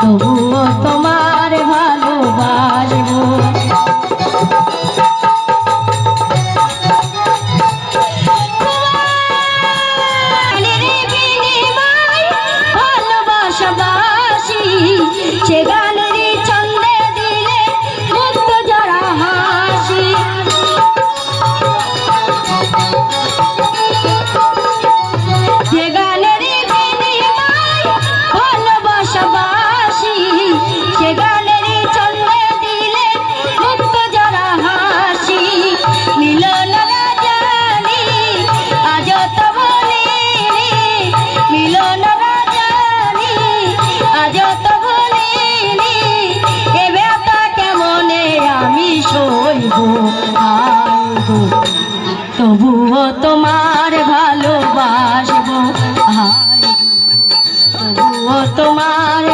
তবুও তোমার ভালোবাসবো। ভালোবাসাবাসি সে গো আয় তবুও তোমার ভালোবাসবো আয় তবুও তোমার